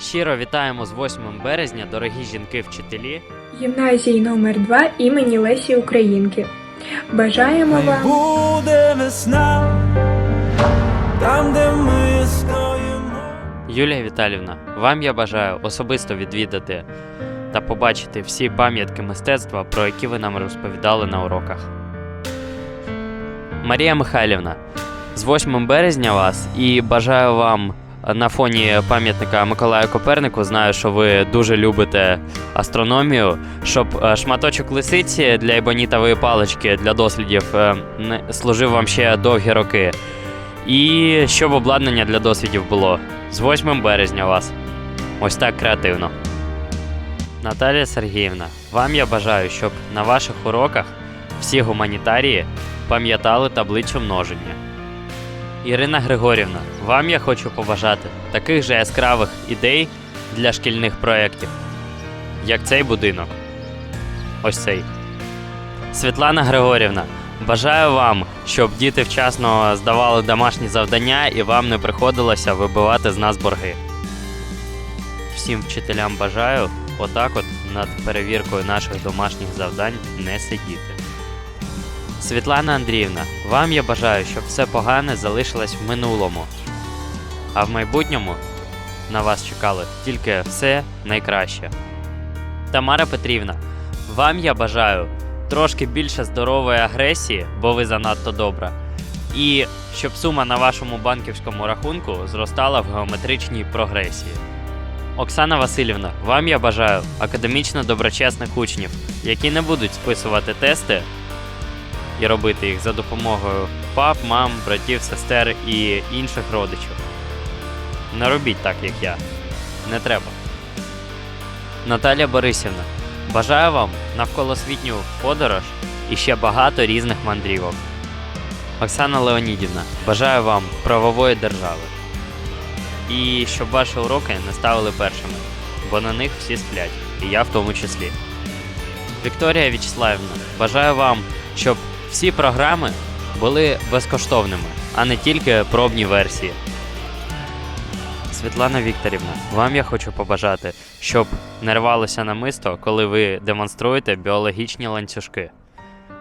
Щиро вітаємо з 8 березня, дорогі жінки-вчителі. Гімназії номер 2 імені Лесі Українки. Бажаємо Хай вам буде весна, там, де ми стоїмо. Юлія Віталівна, вам я бажаю особисто відвідати та побачити всі пам'ятки мистецтва, про які ви нам розповідали на уроках. Марія Михайлівна, з 8 березня вас і бажаю вам на фоні пам'ятника Миколаю Копернику. Знаю, що ви дуже любите астрономію, щоб е, шматочок лисиці для ебонітової палички для дослідів е, служив вам ще довгі роки. І щоб обладнання для дослідів було. З 8 березня вас. Ось так креативно. Наталія Сергіївна, вам я бажаю, щоб на ваших уроках всі гуманітарії пам'ятали таблицю множення. Ірина Григорівна, вам я хочу побажати таких же яскравих ідей для шкільних проєктів, як цей будинок. Ось цей. Світлана Григорівна, бажаю вам, щоб діти вчасно здавали домашні завдання і вам не приходилося вибивати з нас борги. Всім вчителям бажаю отак от над перевіркою наших домашніх завдань не сидіти. Світлана Андріївна, вам я бажаю, щоб все погане залишилось в минулому. А в майбутньому на вас чекало тільки все найкраще. Тамара Петрівна, вам я бажаю трошки більше здорової агресії, бо ви занадто добра. І щоб сума на вашому банківському рахунку зростала в геометричній прогресії. Оксана Васильівна, вам я бажаю академічно доброчесних учнів, які не будуть списувати тести і робити їх за допомогою пап, мам, братів, сестер і інших родичів. Не робіть так, як я. Не треба. Наталія Борисівна, бажаю вам навколосвітню подорож і ще багато різних мандрівок. Оксана Леонідівна, бажаю вам правової держави. І щоб ваші уроки не ставили першими, бо на них всі сплять, і я в тому числі. Вікторія Вячеславівна, бажаю вам, щоб всі програми були безкоштовними, а не тільки пробні версії. Світлана Вікторівна, вам я хочу побажати, щоб не рвалося намисто, коли ви демонструєте біологічні ланцюжки.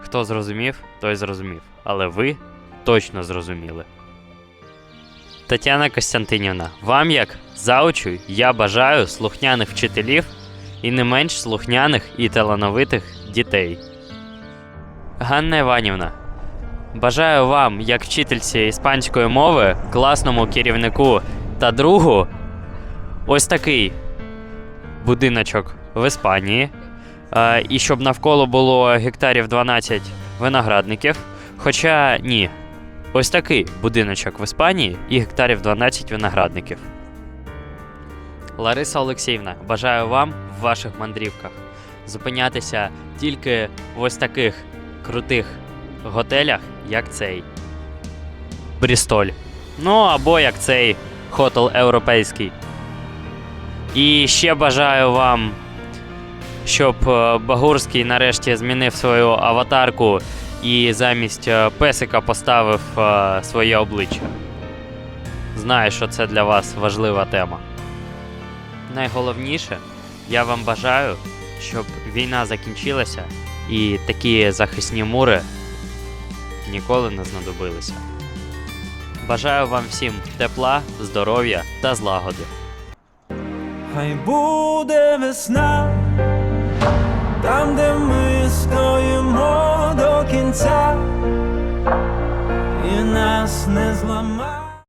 Хто зрозумів, той зрозумів, але ви точно зрозуміли. Тетяна Костянтинівна, вам як заучу я бажаю слухняних вчителів і не менш слухняних і талановитих дітей. Ганна Іванівна, бажаю вам, як вчительці іспанської мови, класному керівнику та другу, ось такий будиночок в Іспанії. І щоб навколо було гектарів 12 виноградників. Хоча ні, ось такий будиночок в Іспанії і гектарів 12 виноградників. Лариса Олексіївна, бажаю вам в ваших мандрівках зупинятися тільки в ось таких крутих готелях, як цей Брістоль. Ну або як цей хотел європейський. І ще бажаю вам, щоб е, Багурський нарешті змінив свою аватарку і замість е, песика поставив е, своє обличчя. Знаю, що це для вас важлива тема. Найголовніше, я вам бажаю, щоб війна закінчилася і такі захисні мури ніколи не знадобилися. Бажаю вам всім тепла, здоров'я та злагоди. Хай буде весна, там, де ми стоїмо до кінця, і нас не зламає.